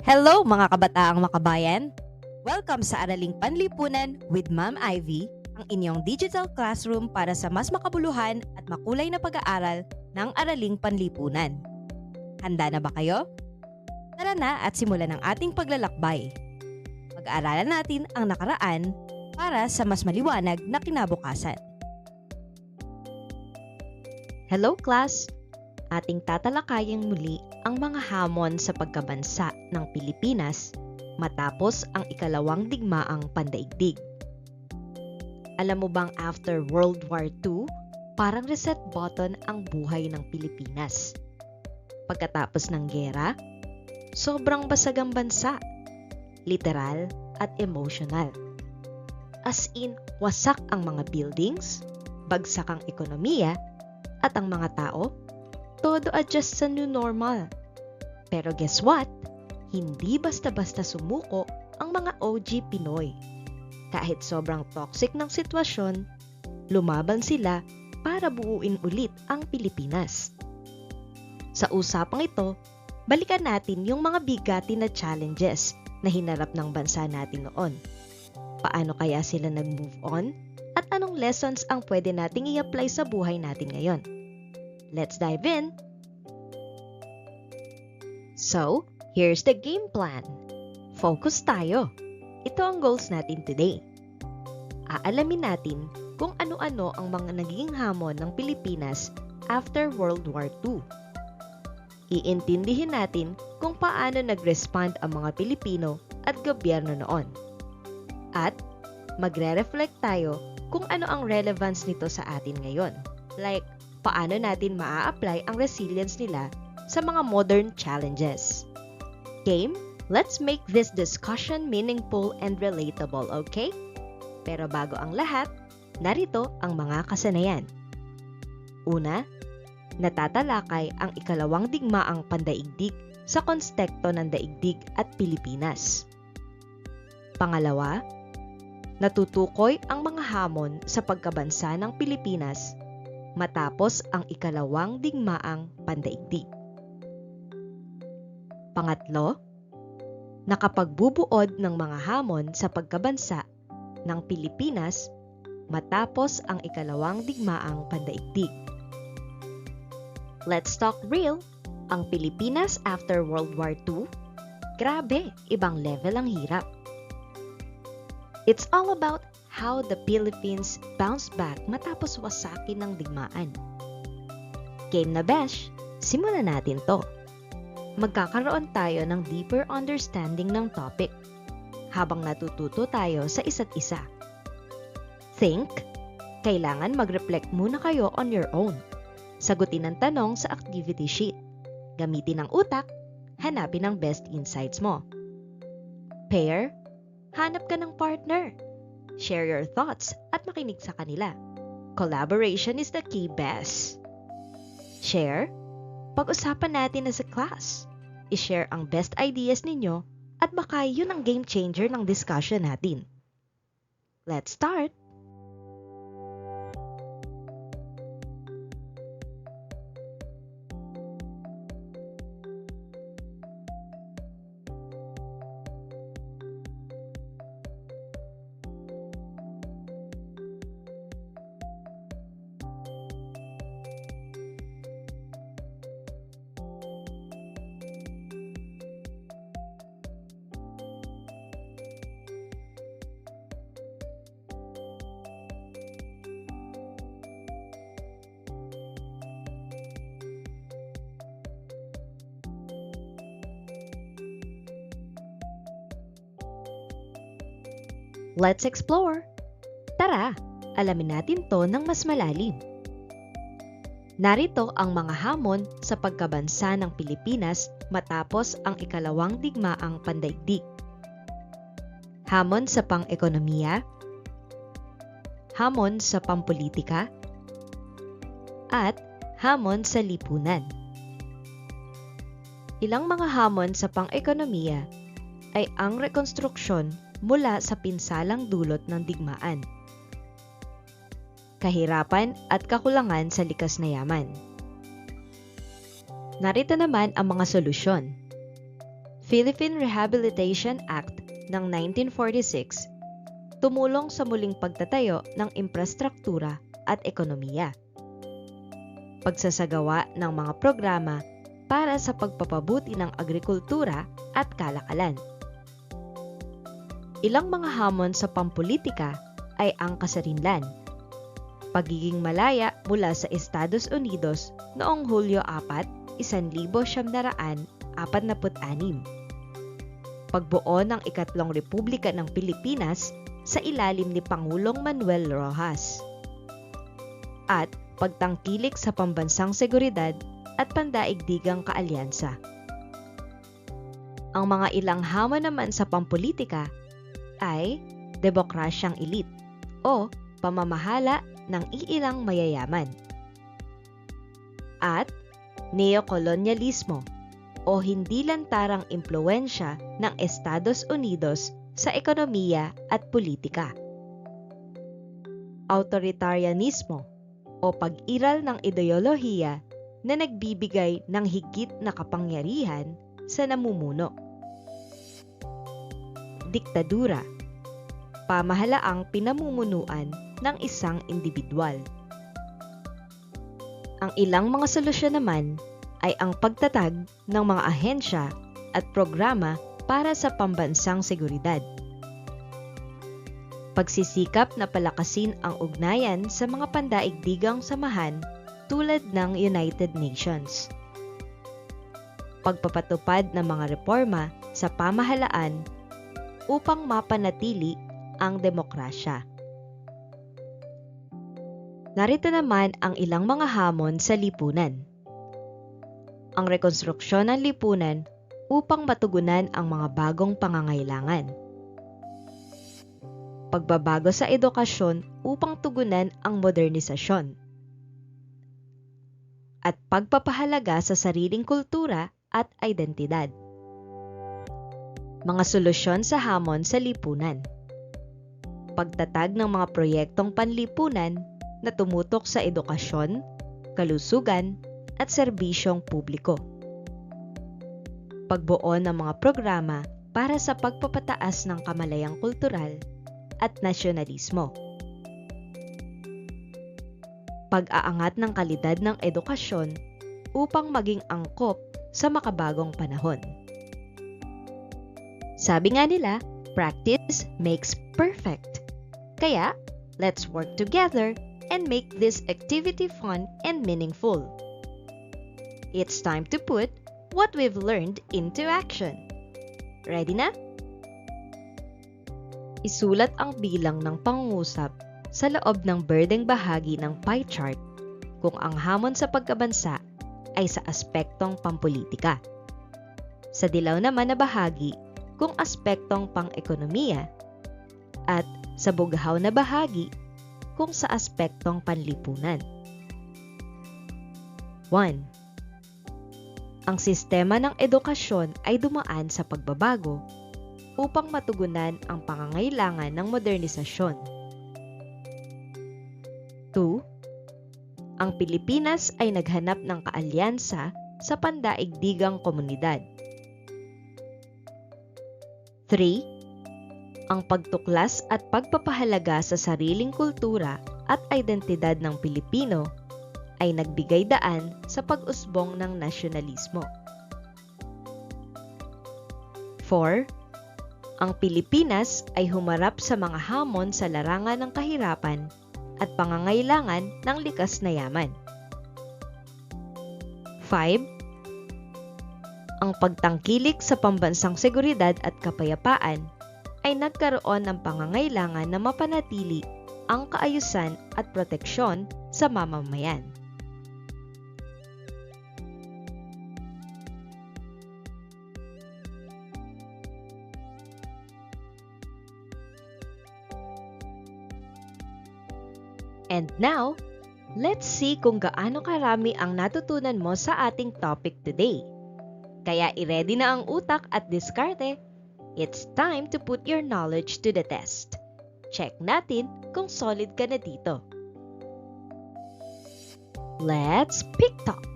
Hello mga kabataang makabayan! Welcome sa Araling Panlipunan with Ma'am Ivy, ang inyong digital classroom para sa mas makabuluhan at makulay na pag-aaral ng Araling Panlipunan. Handa na ba kayo? Tara na at simulan ang ating paglalakbay. Pag-aaralan natin ang nakaraan para sa mas maliwanag na kinabukasan. Hello class! Ating tatalakayin muli ang mga hamon sa pagkabansa ng Pilipinas matapos ang ikalawang digmaang pandaigdig. Alam mo bang after World War II, parang reset button ang buhay ng Pilipinas. Pagkatapos ng gera, sobrang basag ang bansa, literal at emotional. As in, wasak ang mga buildings, bagsak ang ekonomiya, at ang mga tao todo adjust sa new normal. Pero guess what? Hindi basta-basta sumuko ang mga OG Pinoy. Kahit sobrang toxic ng sitwasyon, lumaban sila para buuin ulit ang Pilipinas. Sa usapang ito, balikan natin yung mga bigati na challenges na hinarap ng bansa natin noon. Paano kaya sila nag-move on? At anong lessons ang pwede nating i-apply sa buhay natin ngayon? Let's dive in! So, here's the game plan. Focus tayo. Ito ang goals natin today. Aalamin natin kung ano-ano ang mga naging hamon ng Pilipinas after World War II. Iintindihin natin kung paano nag-respond ang mga Pilipino at gobyerno noon. At magre-reflect tayo kung ano ang relevance nito sa atin ngayon. Like, paano natin maa-apply ang resilience nila sa mga modern challenges. Game, let's make this discussion meaningful and relatable, okay? Pero bago ang lahat, narito ang mga kasanayan. Una, natatalakay ang ikalawang digmaang pandaigdig sa konstekto ng daigdig at Pilipinas. Pangalawa, natutukoy ang mga hamon sa pagkabansa ng Pilipinas matapos ang ikalawang digmaang pandaigdig. Pangatlo, nakapagbubuod ng mga hamon sa pagkabansa ng Pilipinas matapos ang ikalawang digmaang pandaigdig. Let's talk real. Ang Pilipinas after World War II? Grabe, ibang level ang hirap. It's all about how the Philippines bounced back matapos wasakin ng digmaan. Game na besh, simulan natin to magkakaroon tayo ng deeper understanding ng topic habang natututo tayo sa isa't isa. Think, kailangan mag-reflect muna kayo on your own. Sagutin ang tanong sa activity sheet. Gamitin ang utak, hanapin ang best insights mo. Pair, hanap ka ng partner. Share your thoughts at makinig sa kanila. Collaboration is the key best. Share, pag-usapan natin as a class. I-share ang best ideas ninyo at baka yun ang game changer ng discussion natin. Let's start! Let's explore! Tara, alamin natin to ng mas malalim. Narito ang mga hamon sa pagkabansa ng Pilipinas matapos ang ikalawang digmaang pandaigdig. Hamon sa pang-ekonomiya, hamon sa pampolitika, at hamon sa lipunan. Ilang mga hamon sa pang-ekonomiya ay ang rekonstruksyon mula sa pinsalang dulot ng digmaan. Kahirapan at kakulangan sa likas na yaman. Narito naman ang mga solusyon. Philippine Rehabilitation Act ng 1946 tumulong sa muling pagtatayo ng infrastruktura at ekonomiya. Pagsasagawa ng mga programa para sa pagpapabuti ng agrikultura at kalakalan. Ilang mga hamon sa pampolitika ay ang kasarinlan, pagiging malaya mula sa Estados Unidos noong Hulyo 4, 1946, pagbuo ng ikatlong Republika ng Pilipinas sa ilalim ni Pangulong Manuel Rojas, at pagtangkilik sa pambansang seguridad at pandaigdigang kaalyansa. Ang mga ilang hamon naman sa pampolitika ay demokrasyang elite o pamamahala ng iilang mayayaman at neokolonyalismo o hindi lantarang impluensya ng Estados Unidos sa ekonomiya at politika. Autoritarianismo o pag-iral ng ideolohiya na nagbibigay ng higit na kapangyarihan sa namumuno. Diktadura pamahalaang pinamumunuan ng isang individual. Ang ilang mga solusyon naman ay ang pagtatag ng mga ahensya at programa para sa pambansang seguridad. Pagsisikap na palakasin ang ugnayan sa mga pandaigdigang samahan tulad ng United Nations. Pagpapatupad ng mga reforma sa pamahalaan upang mapanatili ang demokrasya. Narito naman ang ilang mga hamon sa lipunan. Ang rekonstruksyon ng lipunan upang matugunan ang mga bagong pangangailangan. Pagbabago sa edukasyon upang tugunan ang modernisasyon. At pagpapahalaga sa sariling kultura at identidad. Mga solusyon sa hamon sa lipunan pagtatag ng mga proyektong panlipunan na tumutok sa edukasyon, kalusugan, at serbisyong publiko. Pagbuo ng mga programa para sa pagpapataas ng kamalayang kultural at nasyonalismo. Pag-aangat ng kalidad ng edukasyon upang maging angkop sa makabagong panahon. Sabi nga nila, practice makes perfect. Kaya, let's work together and make this activity fun and meaningful. It's time to put what we've learned into action. Ready na? Isulat ang bilang ng pangungusap sa loob ng berdeng bahagi ng pie chart kung ang hamon sa pagkabansa ay sa aspektong pampolitika. Sa dilaw naman na bahagi kung aspektong pang-ekonomiya at sa bughaw na bahagi kung sa aspektong panlipunan. 1. Ang sistema ng edukasyon ay dumaan sa pagbabago upang matugunan ang pangangailangan ng modernisasyon. 2. Ang Pilipinas ay naghanap ng kaalyansa sa pandaigdigang komunidad. 3 ang pagtuklas at pagpapahalaga sa sariling kultura at identidad ng Pilipino ay nagbigay daan sa pag-usbong ng nasyonalismo. 4. Ang Pilipinas ay humarap sa mga hamon sa larangan ng kahirapan at pangangailangan ng likas na yaman. 5. Ang pagtangkilik sa pambansang seguridad at kapayapaan ay nagkaroon ng pangangailangan na mapanatili ang kaayusan at proteksyon sa mamamayan. And now, let's see kung gaano karami ang natutunan mo sa ating topic today. Kaya i-ready na ang utak at diskarte It's time to put your knowledge to the test. Check natin kung solid ka na dito. Let's pick talk.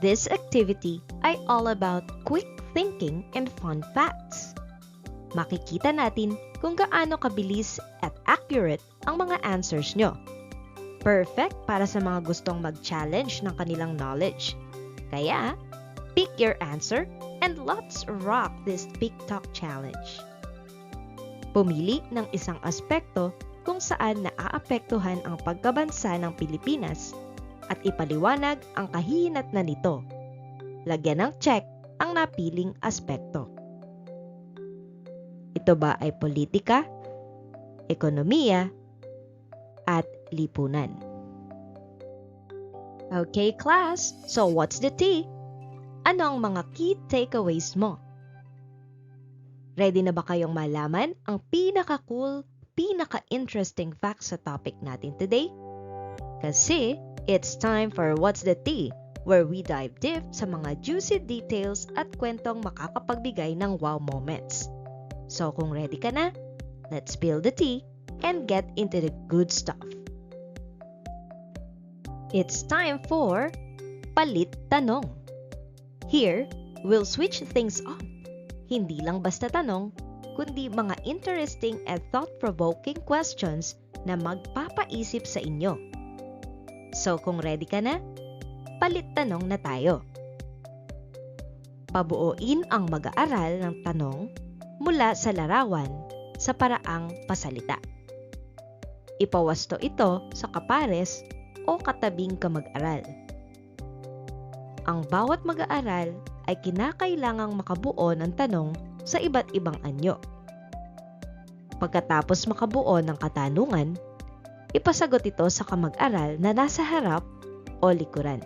This activity ay all about quick thinking and fun facts. Makikita natin kung gaano kabilis at accurate ang mga answers nyo. Perfect para sa mga gustong mag-challenge ng kanilang knowledge. Kaya, pick your answer and let's rock this TikTok challenge. Pumili ng isang aspekto kung saan naaapektuhan ang pagkabansa ng Pilipinas at ipaliwanag ang kahihinatnan nito. Lagyan ng check ang napiling aspekto. Ito ba ay politika, ekonomiya, at lipunan? Okay class, so what's the tea? Ano ang mga key takeaways mo? Ready na ba kayong malaman ang pinaka-cool, pinaka-interesting facts sa topic natin today? Kasi it's time for What's the Tea, where we dive deep sa mga juicy details at kwentong makakapagbigay ng wow moments. So kung ready ka na, let's spill the tea and get into the good stuff. It's time for Palit Tanong. Here, we'll switch things up. Hindi lang basta tanong, kundi mga interesting and thought-provoking questions na magpapaisip sa inyo. So kung ready ka na, palit tanong na tayo. Pabuoin ang mag-aaral ng tanong mula sa larawan sa paraang pasalita. Ipawasto ito sa kapares o katabing kamag-aral. Ang bawat mag-aaral ay kinakailangang makabuo ng tanong sa iba't ibang anyo. Pagkatapos makabuo ng katanungan, ipasagot ito sa kamag-aral na nasa harap o likuran.